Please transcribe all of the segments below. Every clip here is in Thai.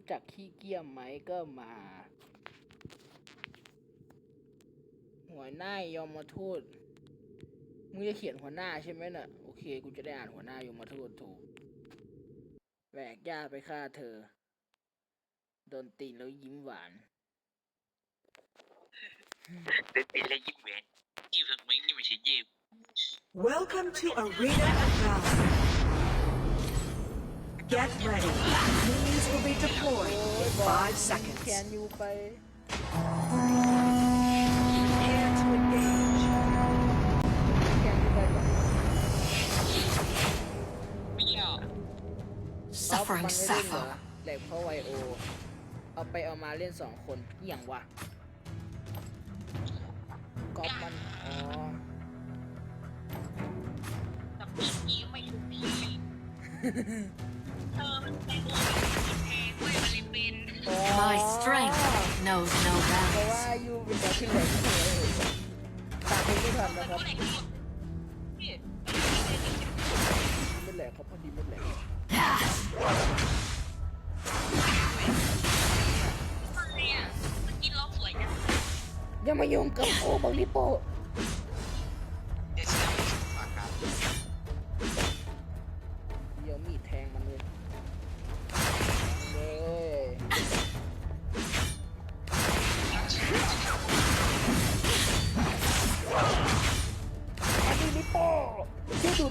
รู้จักขี้เกียจไหมก็มา หัวหน้ายมทูตมึงจะเขียนหัวหน้าใช่ไหมน่ะโอเค กูจะได้อ่านหัวหน้ายมทูตถูกแบกย่าไปฆ่าเธอโดนตีนแล้วยิ้มหวานเต้นตีแล้วยิ้มแหวนยิ้มทำไมนี่ไม่ใช่ยิ้ม Welcome to Arena of Valor. Get ready. Minions will be deployed in five แคน seconds. ยูไป Prepare to engage. แคนยูไปก่อน ไม่ยาก Suffering มันไม่เล่นเหรอ suffer. แหลกเพราะไวโอ เอาไปเอามาเล่นสองคนเกี่ยงวะก๊อปมัน อ๋อ แต่พี่นี้ไม่ถูกพี่เธอมันเป็นโอ้ยแพ My strength knows no เพราะ bounds. ว่ายูเป็นดาวขึ้นแหลกเลยตามเพลงไม่ทันะครับไม่แหลกเขาพอดีไม่แหลกอะไรอะมันกินล้อย่ามายุ่งกับโอบังลิโป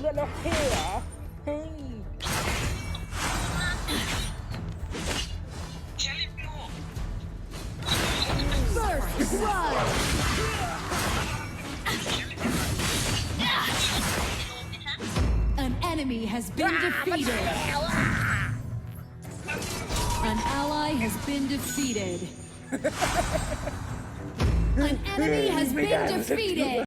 เลือดแล้วเท่เหรอเฮ้ยแชร์ลิปโน่ First blood. โดนนะฮะ An enemy has been defeated. An ally has been defeated. An enemy has been defeated.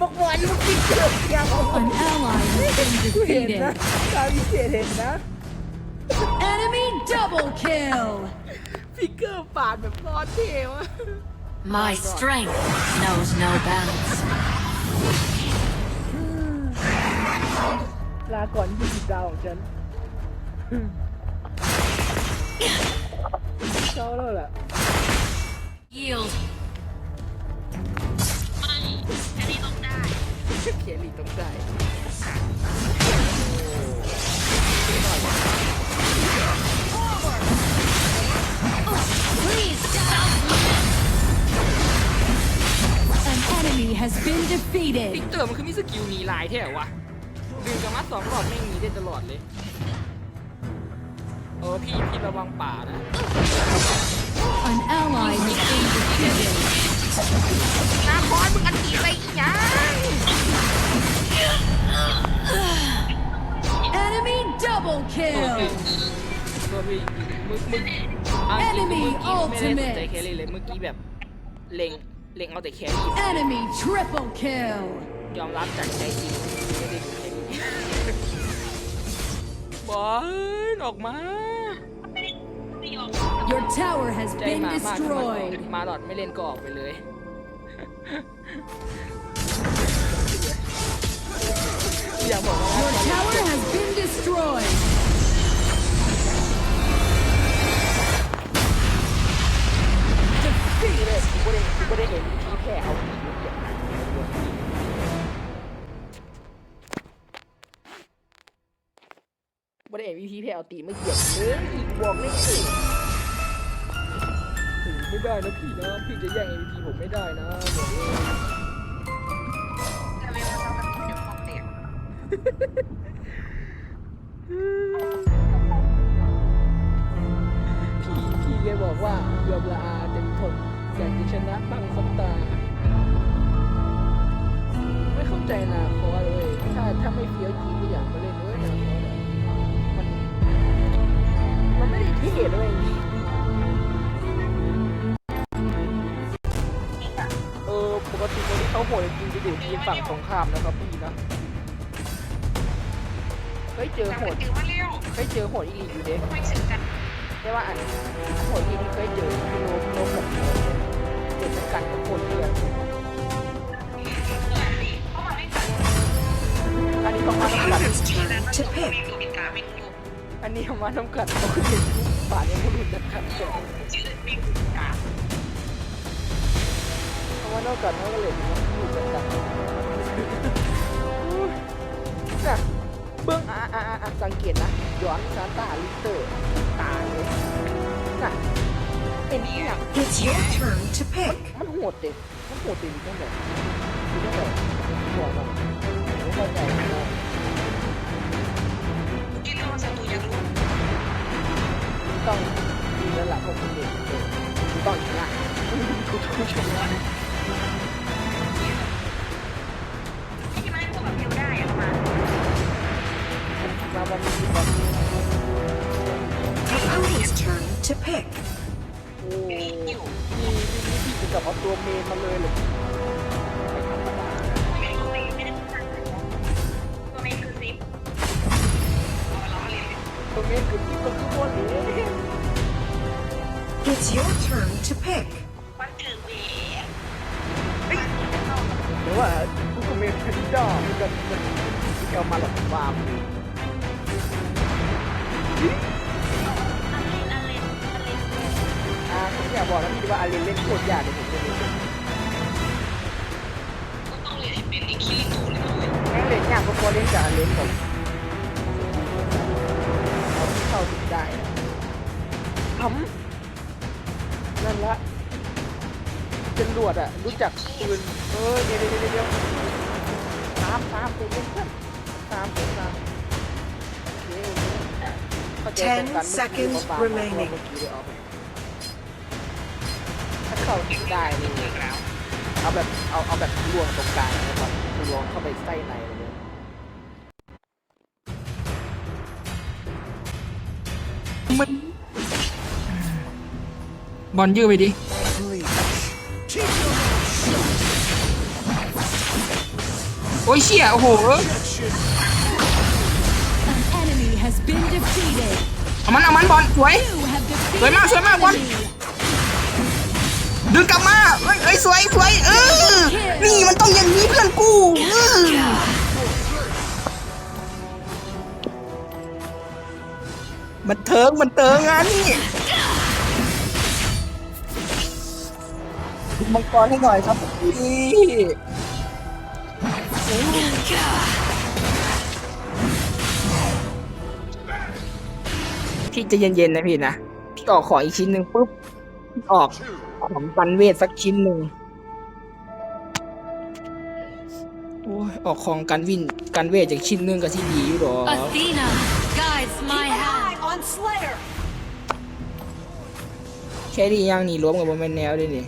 บอกวันมึงกินเกือบยัง An ally has been กูเห็นนะ defeated. ดาวพิเศษเห็นนะ Enemy double kill. ฟิกเกอร์ปาดแบบรอดเท่วะ My strength knows no bounds. ลาก่อนยี่สิบดาวของฉันเจ้าแล้วล่ะ Yield. ต้องได้ Please stop. An enemy has been ฟิ defeated. กเตอร์มันคือมีสกิลหนีลายแท้วะดึงกับมาสองรอบไม่งหนีได้ตลอดเลย เออพี่พี่ระวังป่านะ An ally has been defeated. นาคอนมึงอันตีไปอีกยัง double ตัว kill. ตัวพี่มึงมึงเอาจริง Enemy เมื่อกี้ไม่ได้สนใจ ultimate แครี่เลยเมื่อกี้แบบเล็งเล็งเอาแต่แครี่ Enemy triple kill. ยอมรับจากใจจริงไม่ได้ดูแค่นี้บอลออกมาไม่ยอม Your tower has ใจ been หมามากถ้ามันออก destroyed. มาหลอดไม่เล่นก็ออกไปเลย อย่าบอกว่า Your tower has been destroyed. พี่เลยกูไม่ได้กูไม่ได้เห็นวิธีแค่เอาผีมาเหยียบไม่ได้เห็นวิธีแค่เอาตีนมาเหยียบเลยบอกเลยสิไม่ได้นะพี่นะพี่จะแย่ง MVP ผมไม่ได้นะบอกเลย ทำไมมันทำกับเดี๋ยวความแตก พี่พี่แกบอกว่าเกือบละอาเต็มทนอยากจะชนะบ้างสักตา ไม่เข้าใจนาคอเลยถ้าถ้าไม่เฟี้ยวจริงก็อยากมาเล่นด้วยนาคออะมันมันไม่ได้เท่ด้วยเออปกติคนที่เขาโหดจริงจะอยู่ทีมฝั่งตรงข้ามนะครับพี่นะ เคยเจอโหดถือมาเร็วเคยเจอโหดอีกลีอยู่เด็กไม่สึกกันแต่ว่าอันโหดอีกที่เคยเจอคือโลกโลกแบบเจ็ดเป็นกันกับคนเลยอันนี้ต้องมัน Opponent's turn to pick. อันนี้เอามาทำกันเขาคือเด็กป่านยังไม่รู้จักกันก่อนเอามาเท่ากันเขาก็เลยรู้จักกันน่ะ เบื้องอะอะอะอะสังเกตนะย้อนซานตาลิเตอร์ตาเลยน่ะเป็นนี่อย่าง It's your turn to pick. มันโหดเด็กมันโหดเด็กจังเลยคือจังเลยหัวมันไม่เข้าใจนะต้องมีระดับของคุณเด็กเออต้องชนะกูต้องชนะมาวันนี้ วันนี้ Opponent's turn to pick. โอ้มีมีวิธีจะกลับเอาตัวเมนมาเลยเหรอไม่ธรรมดาตัวเมนคือที่ก็คือวันนี้ It's your turn to pick. หรือว่าลูกเมนเพนด้ามันจะมันเอามาหลอกฟาร์ม อ่าผมอยากบอกนะพี่ว่าอาเลนเล่นโคตรยากเลยผมเล่นไม่เป็นแม่งเล่นยากกว่าพอเล่นกับอาเลนผมเอาที่เข้าถึงได้อะทำนั่นละจรวดอะรู้จักปืนเออเดี๋ยวเดี๋ยวเดี๋ยวเดี๋ยวตามตามไปเล่นเพื่อนตามไปตาม 10 seconds remaining ถ้าเข้าได้นี่เอาแบบเอาเอาแบบลวงตรงกลางนะครับลวงเข้าไปไส้ในเลย มันบอลยื้อไปดิ โอ้ยเชี่ยโอ้โห เอามันเอามันบอลสวย You have defeated S วย mắc, s วย an mắc, con. enemy. ดึงกลับมาเอ้ยเอ้ยสวยสวยเออนี่มันต้องอย่างนี้เพื่อนกูเออมันเทิงมันเติงงานนี่ดึงมังกรให้หน่อยครับพี่ พี่จะเย็นๆนะพี่นะพี่ออกของอีกชิ้นหนึ่งปุ๊บพี่ออกของปันเวทสักชิ้นหนึ่งโอ้ยออกของกันวินกันเวทจากชิ้นหนึ่งก็ที่ดีอยู่หรอ Athena guides my hand. on Slayer. แค่ดีย่างนี่รวมกับบนแมนแนวด้วยนี่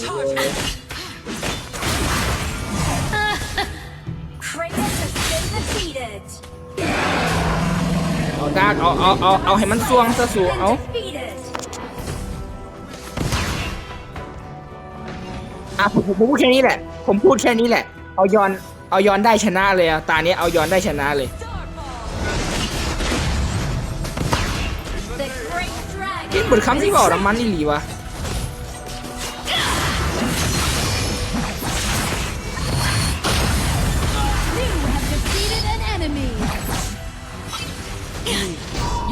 Kratos าดากเอาเอาเอาเอาให้มันสวงซะสูเอา Defeated. อะผมผมผมพูดแค่นี้แหละ ผมพูดแค่นี้แหละ เอายอนเอายอนได้ชนะเลยอะตาเนี้ยเอายอนได้ชนะเลย The great dragon. ยิ่งบทคำที่บอกน้ำมันนี่หลีวะ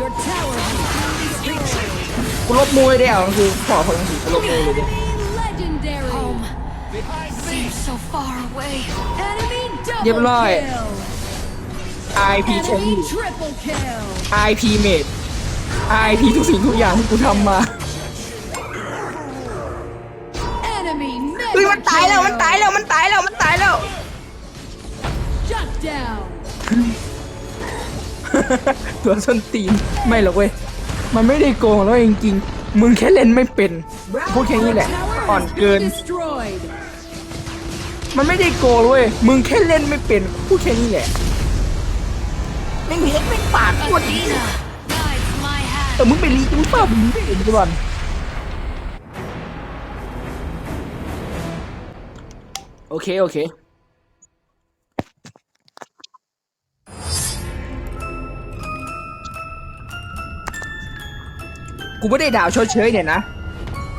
Your tower has been destroyed. กูลบมวยได้เอาคือขอคนละสีกูลบมวยเลยดิ Legendary. Home seems so far away. Enemy double เรียบร้อย kill. IP แค่ Enemy นี้ triple kill. IP เมด IP ทุกสิ่งทุกอย่างที่กูทำมา Enemy เฮ้ย mega มันตายแล้ว มันตายแล้ว มันตายแล้ว มันตายแล้ว Shut down. ตัวส้นตีนไม่หรอกเว้ย มันไม่ได้โกงแล้วเองจริง มึงแค่เล่นไม่เป็นพูดแค่นี้แหละ อ่อนเกิน มันไม่ได้โกงเว้ย มึงแค่เล่นไม่เป็นพูดแค่นี้แหละแม่งเห็นแม่ปากโคตรดี Athena guides my แต่มึงไปรีมึงปิดมึงไปเห็นก่อนโอเค โอเค กูไม่ได้ดาวชดเชยเนี่ยนะ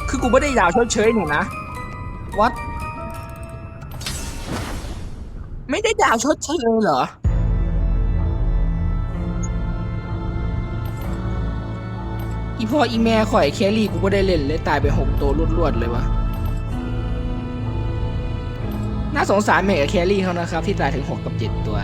คือกูไม่ได้ดาวชดเชยเนี่ยนะ วัด ไม่ได้ดาวชดเชยเหรอ อีพ่ออีแม่ข่อยแครี่กูก็ได้เล่นเลยตายไปหกตัวรวดๆเลยวะ น่าสงสารเมกกับแครี่เขานะครับ ที่ตายถึงหกกับเจ็ดตัว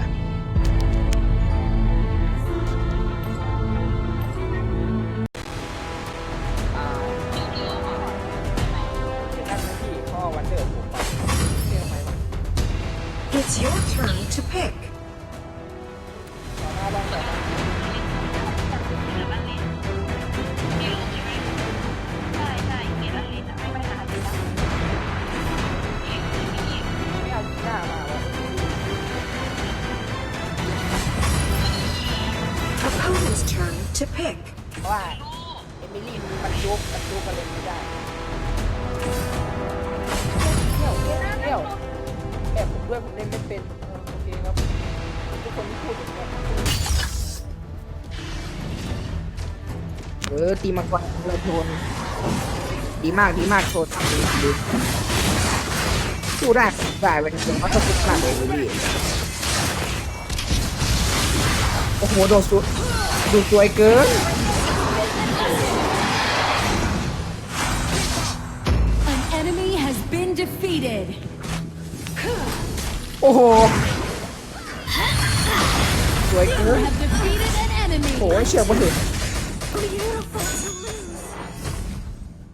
เพราะว่าเอมิลี่มันยุกมันยุกมันเล่นไม่ได้เที่ยวเที่ยวเที่ยวแอบผมด้วยผมเล่นไม่เป็นเออโอเคครับทุกคนที่พูดอย่างเงี้ยเออตีมาก่อนเลยโทนดีมากดีมากโทนทำดีดีสู้ได้ได้เป็นเรื่งเขาจะฟุกมากเลยเอมิลี่โอ้โหโดนสุด ดูสวยเกิน An enemy has been defeated. โอ้โห สวย You เกิน have defeated an enemy. โอ้ยเชื่อมาถึง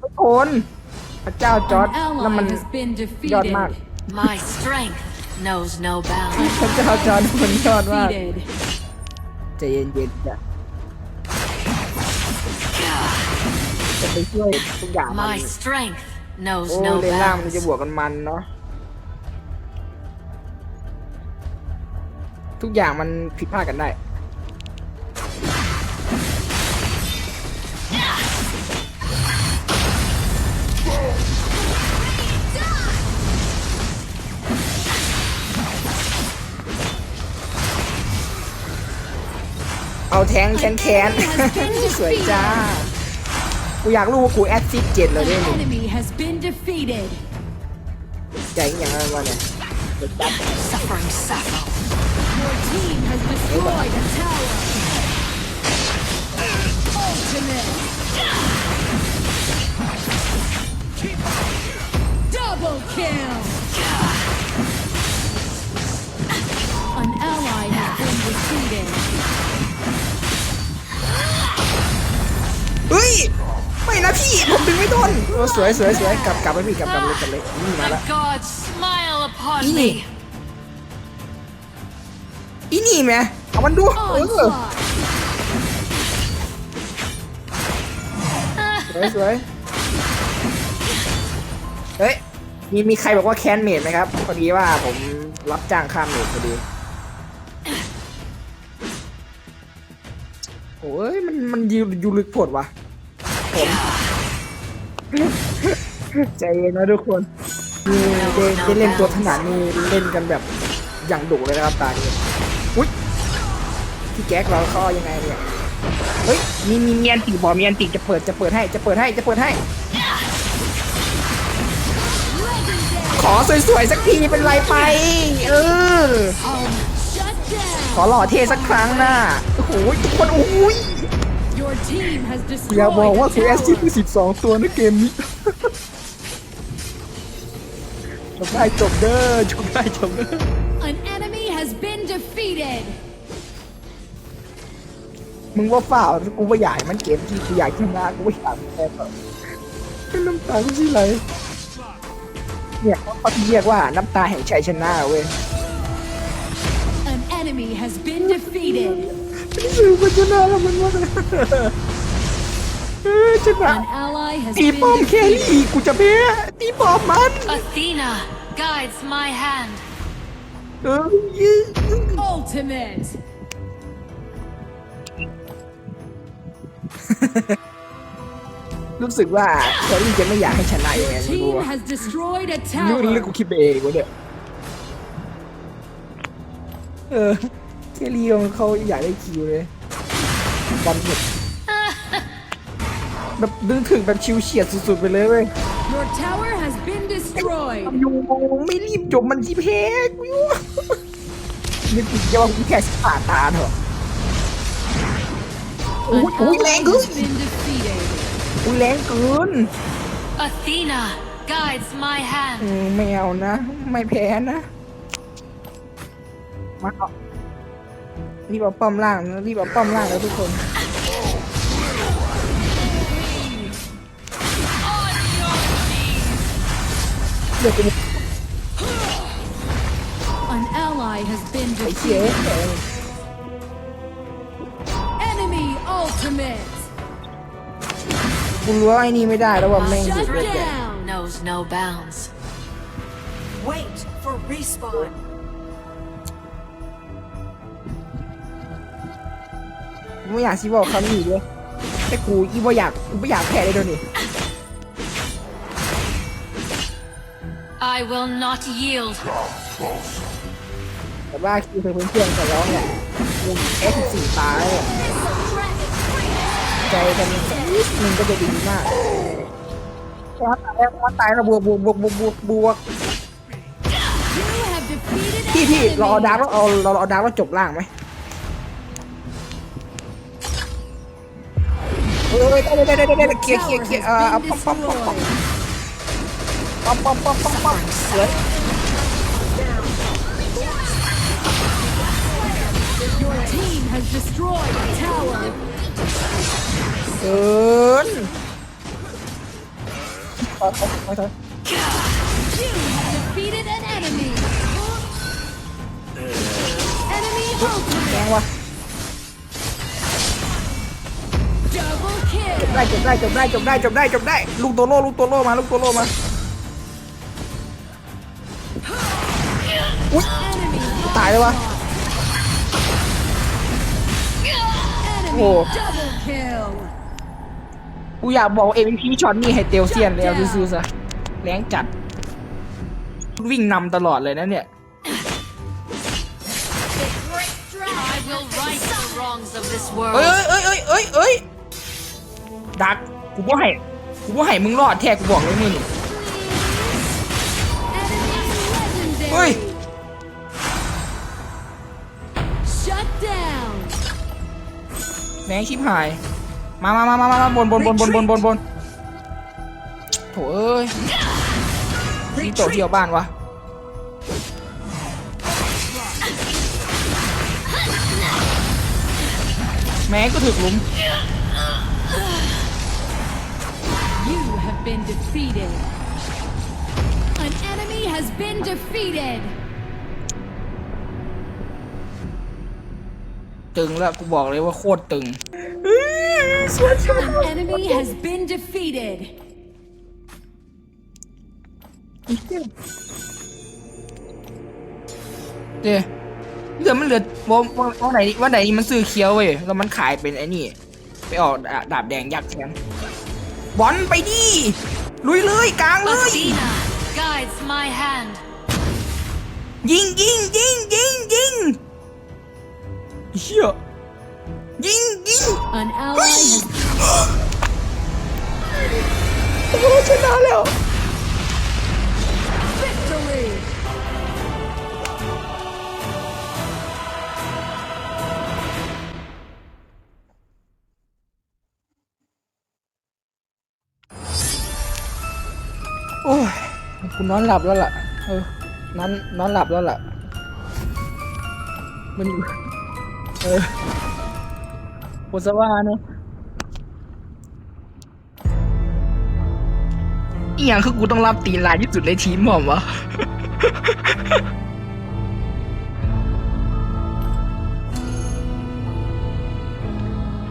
ทุกคนพระเจ้าจอร์ด An แล้วมัน ally has been ยอดมาก defeated. My strength knows no bounds. พระเจ้าจอร์ดมันยอดมาก Defeated. ใจเย็นๆจ้ะ จะไปช่วยทุกอย่างมัน My strength knows โอ้ no เลนล่างมัน bounds. จะบวกกันมันเนาะทุกอย่างมันผิดพลาดกันได้ เอาแทงแคนแคนๆสวยจ้า กูอยากรู้ว่ากูแอดซิดเจ็ดเลย An ด้วยนี่ enemy has been defeated. ใจอย่างไรวะเนี่ยเดี๋ยวจัด Suffering Sappho. Your team has destroyed a tower. สวยสวยสวยกลับกลับไปพี่กลับกลับเลยกลับเลยนี่มา The ละ gods smile upon Ini. me. อีนี่แม่เอามันดูเออ Onslaught. สวยสวยเฮ้ยมีมีใครบอกว่าแคนเมดไหมครับพอดีว่าผมรับจ้างข้ามเมดพอดีโอ้ยมันมันยูยูลึกโผดวะผม ใจเย็นนะทุกคนนี่ได้ได้เล่นตัวถนัดนี่เล่นกันแบบอย่างดุเลยนะครับตานี้อุ้ยพี่แก๊กเราเข้อยังไงเนี่ยเฮ้ยมีมีเมียนติบอกมีอันติจะเปิดจะเปิดให้จะเปิดให้จะเปิดให้ ขอสวยๆสักทีเป็นไรไป เออ ขอหล่อเท่สักครั้งนะโอ้โหทุกคนโอ้ย Your team has อย่า destroyed บอกว่า a คุณแอสซิส tower. คือสิบสองตัวในเกมนี้ จบได้จบเด้อจบได้จบเด้อ An enemy has been defeated. มึงว่าฝ่าวกูว่าอยากให้มันเกมที่กูอยากชนะกูว่าอยากแพ้ต่อเป็นน้ำตาที่ไหลเนี่ยเขาที่เรียกว่าน้ำตาแห่งชัยชนะเว้ย An enemy has been defeated. สื่อมันชนะแล้วมันว่าเออชนะ An ally has ตี been ป้อมแค defeated. รี่กูจะแพ้ตีป้อมมัน Athena guides my hand. เออ Ultimate. รู้สึกว่าแครี่จะไม่อยากให้ชนะยังไง Your ไม่รู้ team อะ has destroyed a เรื่องเรื่อง tower. กูคิดไปเองวะเนี่ย เออ แครี่เขาอยากได้คิวเลยบอลหมดแบบดึงถึงแบบชิวเฉียดสุดๆไปเลยเว้ย Your tower has been destroyed. อยู่ไม่รีบจบมันจีเพกอยู่นึกถึงจะว่ากูแค่ผ่าตาเถอะ An อุ้ยอุ้ยแรง ally เกิน has been defeated. อุ้ยแรงเกิน Athena guides my อื hand. มไม่เอานะ ไม่แพ้นะ มาเอา รีบเอาป้อมล่างนะรีบเอาป้อมล่างแล้วทุกคนเดี๋ยวกู An ally has been ไอ้เชี่ย defeated. Enemy ultimate. กูรู้ว่าไอ้นี่ไม่ได้แล้วว่าแม่ง Shut เด็ด down. Knows no bounds. Wait for respawn. ไม่อยากซีบอกคำนี้เลยแต่กูอีว่าอยากกูไม่อยากแพ้เลยเดี๋ยวนี้ I will not yield. แต่ว่าคิวเธอเพื่อนเพื่อนกับร้องเนี่ยกูแค่สิบสี่ตายอะใจกันสักนิดนึงก็จะดีมากว่าตายแล้วว่าตายแล้วบวกบวกบวกบวกบวกบวก You have defeated พี่ an พี่เราเอา enemy. ดาร์กแล้วเอาเราเอาดาร์กแล้วจบล่างไหม เอ้ยได้ได้ได้ได้ได้เคลียร์เคลียร์เคลียร์เอ่อเอาป๊อปป๊อปป๊อปป๊อปป๊อปป๊อปป๊อปป๊อปป๊อปสวย Your team has destroyed a tower. เกินถอยถอยถอยถอย You have defeated an enemy. Enemy แรง ultimate. ว่ะ Double kill. ได้จบได้จบได้จบได้จบได้จบได้ ลูกตัวโล่ลูกตัวโล่มาลูกตัวโล่มา Enemy ตายเลยวะ enemy Oh. double kill. กูอยากบอก MVP ช็อตนี่ให้เตียวเซียนเลยเอาซื้อๆซะแรงจัด วิ่งนำตลอดเลยนะเนี่ย I will right the wrongs of this เอ้ย world. เอ้ยเอ้ยเอ้ยเอ้ย ดักกูบ่ให้กูบ่ให้มึงรอดแท้กูบอกเลยมึง Enemy legendary. เฮ้ย Shut down. แรงชิบหาย มามามามามาบนบนบนบนบนบนบนโถเอ้ยนี่โตเที่ยวบ้านวะแม่งก็ถึกหลุม been defeated. An enemy has been defeated. ตึงแล้วกูบอกเลยว่าโคตรตึง An enemy has been defeated. เดี๋ยวเหลือมันเหลือวันวันไหนวันไหนมันซื้อเคี้ยวเว้ยแล้วมันขายเป็นไอ้นี่ ไปออกดาดาบแดงยักษ์แทน บอลไปดิลุยเลยกลางเลย Athena guides my hand. ยิงยิงยิงยิงยิงเชี่ยยิงยิง An ally has โอ้โหชนะแล้ว กูนอนหลับแล้วล่ะ เออ นอนนอนหลับแล้วล่ะ มันอยู่ เออปวดสว่าเนอะอีหยังคือกูต้องรับตีนลายที่สุดในทีมหมอมวะ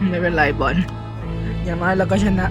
ไม่เป็นไรบอล อย่างน้อยเราก็ชนะ